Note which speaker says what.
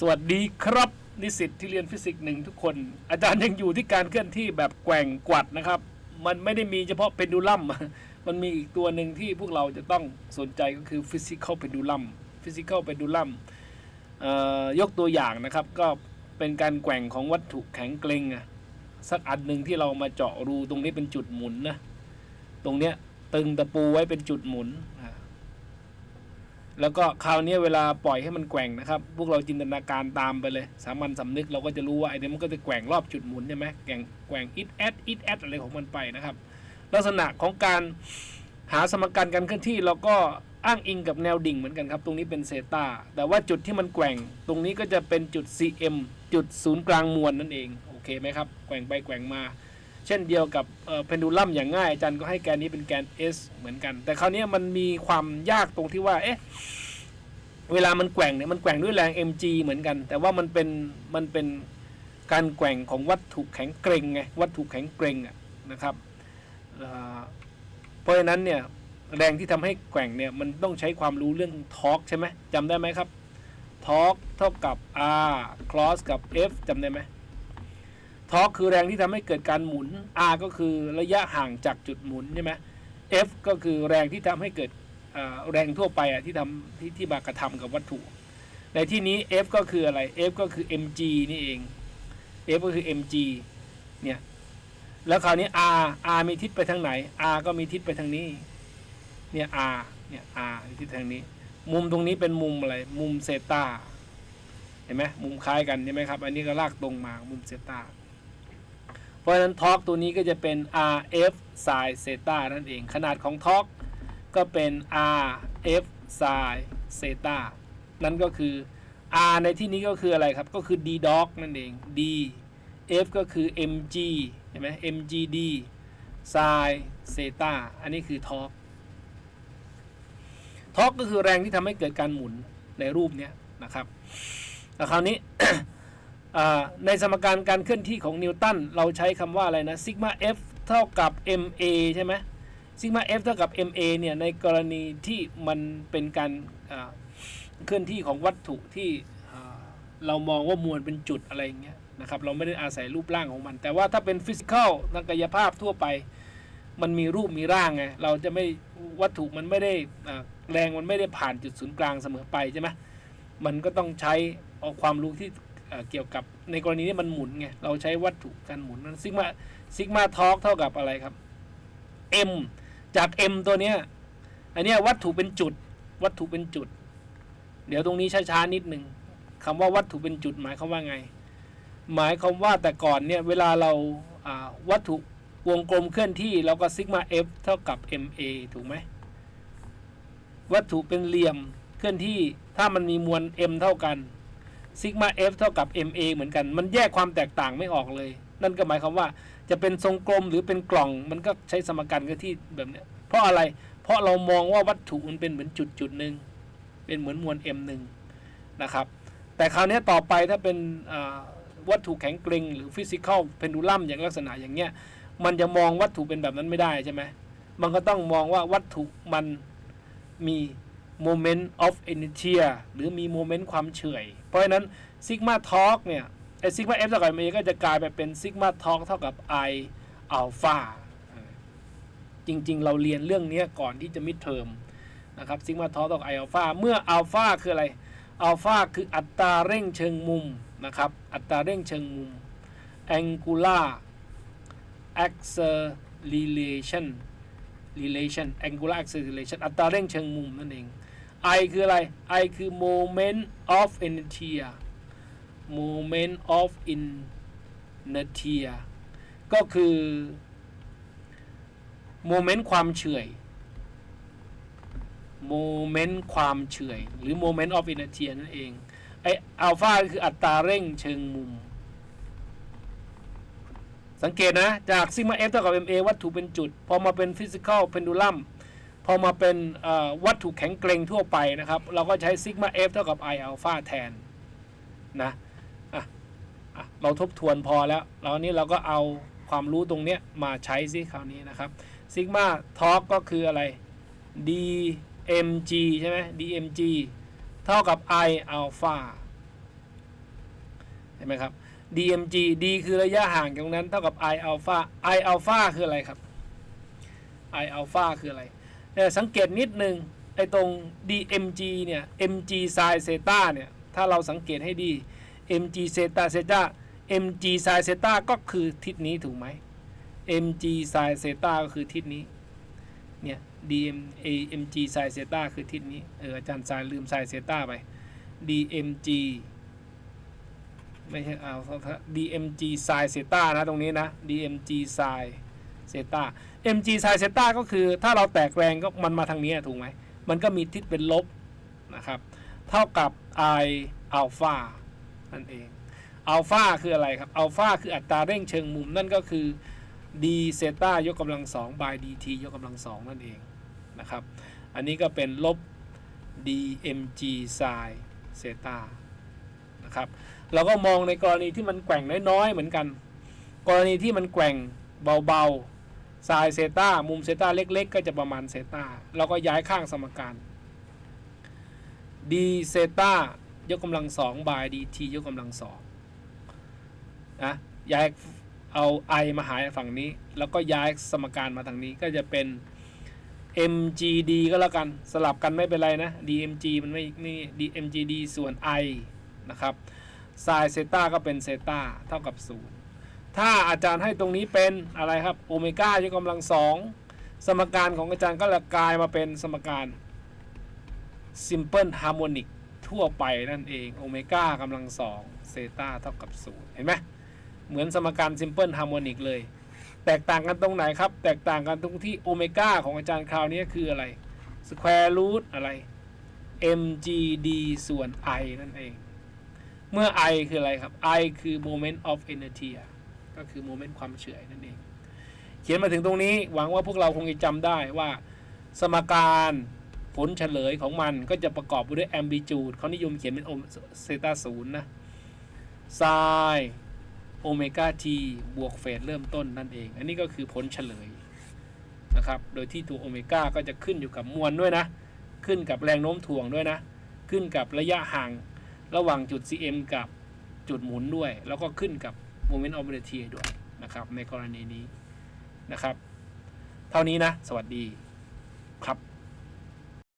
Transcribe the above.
Speaker 1: สวัสดีครับ นิสิตที่เรียนฟิสิกส์หนึ่งทุกคน อาจารย์ยังอยู่ที่การเคลื่อนที่แบบแกว่งกวัดนะครับ มันไม่ได้มีเฉพาะเพนดูลัม มันมีอีกตัวหนึ่งที่พวกเราจะต้องสนใจก็คือฟิสิก a l ลเพนดูลัมฟิสิก a l ลเพนดูลัมยกตัวอย่างนะครับ ก็เป็นการแกว่งของวัตถุแข็งเกร็งอะสักอันหนึ่งที่เรามาเจาะรูตรงนี้เป็นจุดหมุนนะตรงเนี้ยตึงตะปูไว้เป็นจุดหมุน แล้วก็คราวนี้เวลาปล่อยให้มันแกว่งนะครับ พวกเราจินตนาการตามไปเลย สามัญสำนึกเราก็จะรู้ว่าไอ้นี่มันก็จะแกว่งรอบจุดหมุนใช่ไหมแกว่งแกว่งอิดแอดอิดแอดอะไรของมันไปนะครับ ลักษณะของการหาสมการการเคลื่อนที่เราก็อ้างอิงกับแนวดิ่งเหมือนกันครับ ตรงนี้เป็นเซตาแต่ว่าจุดที่มันแกว่ง ตรงนี้ก็จะเป็นจุด cm จุดศูนย์กลางมวลนั่นเอง โอเคไหมครับ แกว่งไปแกว่งมา เช่นเดียวกับเพนดูลัมอย่างง่ายอาจารย์ก็ให้แกนนี้เป็นแกน S เหมือนกัน แต่คราวนี้มันมีความยากตรงที่ว่าเอ๊ะเวลามันแกว่งเนี่ยมันแกว่งด้วยแรง mg เหมือนกัน แต่ว่ามันเป็นมันเป็นการแกว่งของวัตถุแข็งเกร็งไงวัตถุแข็งเกร็งอะนะครับเพราะฉะนั้นเนี่ยแรงที่ทำให้แกว่งเนี่ยมันต้องใช้ความรู้เรื่องทอร์กใช่ไหมจำได้ไหมครับทอร์กเท่ากับ r cross กับ f จำได้ไหม ทอร์กคือแรงที่ทำให้เกิดการหมุน r ก็คือระยะห่างจากจุดหมุนใช่ไหม f ก็คือแรงที่ทำให้เกิดแรงทั่วไปอะที่ทำที่ที่มากระทำกับวัตถุ ในที่นี้ F ก็คืออะไร F ก็คือ mg นี่เอง F ก็คือ mg เนี่ยแล้วคราวนี้ r r มีทิศไปทางไหน r ก็มีทิศไปทางนี้ เนี่ย r เนี่ย r มีทิศทางนี้ มุมตรงนี้เป็นมุมอะไร มุมเซตาเห็นไหมมุมคล้ายกันใช่ไหมครับ อันนี้ก็ลากตรงมา มุมเซตา ราะฉะนั้นทอร์กตัวนี้ก็จะเป็น rf sin เซตานั่นเอง ขนาดของทอร์กก็เป็น r f sin เซตานั่นก็คือ r ในที่นี้ก็คืออะไรครับ ก็คือ d dog นั่นเอง d f ก็คือ mg เห็นไหม mgd sin เซตาอันนี้คือทอร์กทอร์กก็คือแรงที่ทำให้เกิดการหมุนในรูปนี้นะครับแล้วคราวนี้ ในสมการการเคลื่อนที่ของนิวตันเราใช้คำว่าอะไรนะซิกมา f เท่ากับ ma ใช่ไหมซิกมา f เท่ากับ ma เนี่ยในกรณีที่มันเป็นการเคลื่อนที่ของวัตถุที่เรามองว่ามวลเป็นจุดอะไรอย่างเงี้ยนะครับเราไม่ได้อาศัยรูปร่างของมัน แต่ว่าถ้าเป็นฟิสิกอลทางกายภาพทั่วไป มันมีรูปมีร่างไงเราจะไม่วัตถุมันไม่ได้แรงมันไม่ได้ผ่านจุดศูนย์กลางเสมอไปใช่ไหมมันก็ต้องใช้เอาความรู้ที่ เกี่ยวกับในกรณีนี้มันหมุนไง เราใช้วัตถุการหมุนนั้นซิกมาซิกมาทอร์กเท่ากับอะไรครับ m จาก m ตัวเนี้ยอันเนี้ยวัตถุเป็นจุด วัตถุเป็นจุด เดี๋ยวตรงนี้ช้าๆนิดหนึ่งคำว่าวัตถุเป็นจุดหมายความว่าไง หมายความว่าแต่ก่อนเนี่ยเวลาเราอ่าวัตถุวงกลมเคลื่อนที่เราก็ซิกมา f เท่ากับ ma ถูกไหมวัตถุเป็นเหลี่ยมเคลื่อนที่ถ้ามันมีมวล m เท่ากัน ซิกมา f เท่ากับ ma เหมือนกัน มันแยกความแตกต่างไม่ออกเลย นั่นก็หมายความว่าจะเป็นทรงกลมหรือเป็นกล่อง มันก็ใช้สมการเคลื่อนที่แบบเนี้ยเพราะอะไร เพราะเรามองว่าวัตถุมันเป็นเหมือนจุดจุดหนึ่งเป็นเหมือนมวล m หนึ่งนะครับ แต่คราวนี้ต่อไปถ้าเป็นวัตถุแข็งเกร็งหรือฟิสิกอลเพนดูลัมอย่างลักษณะอย่างเงี้ย มันจะมองวัตถุเป็นแบบนั้นไม่ได้ใช่ไหมมันก็ต้องมองว่าวัตถุมันมี moment of inertia หรือมีโมเมนต์ความเฉื่อยเพราะฉะนั้นซิกมาทอร์กเนี่ยไอซิกมา f เท่ากับ ma ก็จะกลายไปเป็นซิกมาทอร์กเท่ากับ i อัลฟาจริง ๆ เราเรียนเรื่องนี้ก่อนที่จะมิดเทอมนะครับซิกมาทอร์กเท่ากับ i อัลฟาเมื่ออัลฟาคืออะไรอัลฟาคืออัตราเร่งเชิงมุมนะครับอัตราเร่งเชิงมุม angular acceleration relation angular acceleration อัตราเร่งเชิงมุมนั่นเอง I คืออะไร I คือ moment of inertia moment of inertia ก็คือ moment ความเฉื่อย moment ความเฉื่อย หรือ moment of inertia นั่นเอง ไออัลฟาคืออัตราเร่งเชิงมุม สังเกตนะ จากซิกมา f เท่ากับ ma วัตถุเป็นจุด พอมาเป็นฟิสิก a l เพนดูลัม พอมาเป็นวัตถุแข็งเกร็งทั่วไปนะครับ เราก็ใช้ซิกมา f เท่ากับ i อัลฟาแทนนะะะเราทบทวนพอแล้ว แล้วนี้เราก็เอาความรู้ตรงเนี้ยมาใช้ซิคราวนี้นะครับซิกมาทอร์กก็คืออะไร dmg ใช่ไหม dmg เท่ากับ i อัลฟาเห็นไหมครับ DMG D คือระยะห่างตรงนั้นเท่ากับ I alpha I alpha คืออะไรครับ I alpha คืออะไร สังเกตนิดนึงไอ้ตรง DMG เนี่ย mg sin theta เนี่ย ถ้าเราสังเกตให้ดี mg theta theta mg sin theta ก็คือทิศนี้ถูกไหม mg sin theta ก็คือทิศนี้ เนี่ย dm a mg sin theta คือทิศนี้ เอออาจารย์สายลืม sin theta ไป dmg ไม่ใช่เอา dmg sin theta นะตรงนี้นะ dmg sin theta mg sin theta ก็คือถ้าเราแตกแรงก็มันมาทางนี้ถูกไหม มันก็มีทิศเป็นลบนะครับ เท่ากับ i alpha นั่นเอง อัลฟาคืออะไรครับ อัลฟาคืออัตราเร่งเชิงมุมนั่นก็คือ d เซตายกกำลังสอง by dt ยกกำลังสองนั่นเองนะครับ อันนี้ก็เป็นลบ dmg sin เซตานะครับเราก็มองในกรณีที่มันแกว่งน้อยๆเหมือนกัน กรณีที่มันแกว่งเบาๆ sin เซตามุมเซตาเล็ก ๆ ก็จะประมาณเซตาเราก็ย้ายข้างสมการ d เซตายกกำลังสอง by dt ยกกำลังสองนะย้ายเอา i มาหายฝั่งนี้ แล้วก็ย้ายสมการมาทางนี้ก็จะเป็น mgd ก็แล้วกันสลับกันไม่เป็นไรนะ dmg มันไม่นี่ dmgd ส่วน i นะครับ sin เซตาก็เป็นเซตาเท่ากับ 0 ถ้าอาจารย์ให้ตรงนี้เป็นอะไรครับโอเมก้ายกกำลังสองสมการของอาจารย์ก็ละกลายมาเป็นสมการ simple harmonic ทั่วไปนั่นเองโอเมก้ากำลังสองเซตาเท่ากับ0เห็นไหมเหมือนสมการ simple harmonic เลย แตกต่างกันตรงไหนครับ แตกต่างกันตรงที่โอเมก้าของอาจารย์คราวนี้คืออะไร square root อะไร mgd ส่วน i นั่นเอง เมื่อ i คืออะไรครับ i คือ moment of inertia ก็คือโมเมนต์ความเฉื่อยนั่นเอง เขียนมาถึงตรงนี้หวังว่าพวกเราคงจะจำได้ว่า สมการผลเฉลยของมันก็จะประกอบไปด้วย amplitude เขานิยมเขียนเป็นโอเซตาศูนย์นะ sin โอเมก้า t บวกเฟสเริ่มต้นนั่นเอง อันนี้ก็คือผลเฉลยนะครับ โดยที่ตัวโอเมก้าก็จะขึ้นอยู่กับมวลด้วยนะ ขึ้นกับแรงโน้มถ่วงด้วยนะ ขึ้นกับระยะห่างระหว่างจุด cm กับจุดหมุนด้วย แล้วก็ขึ้นกับ moment of inertia ด้วยนะครับ ในกรณีนี้นะครับ เท่านี้นะ สวัสดีครับ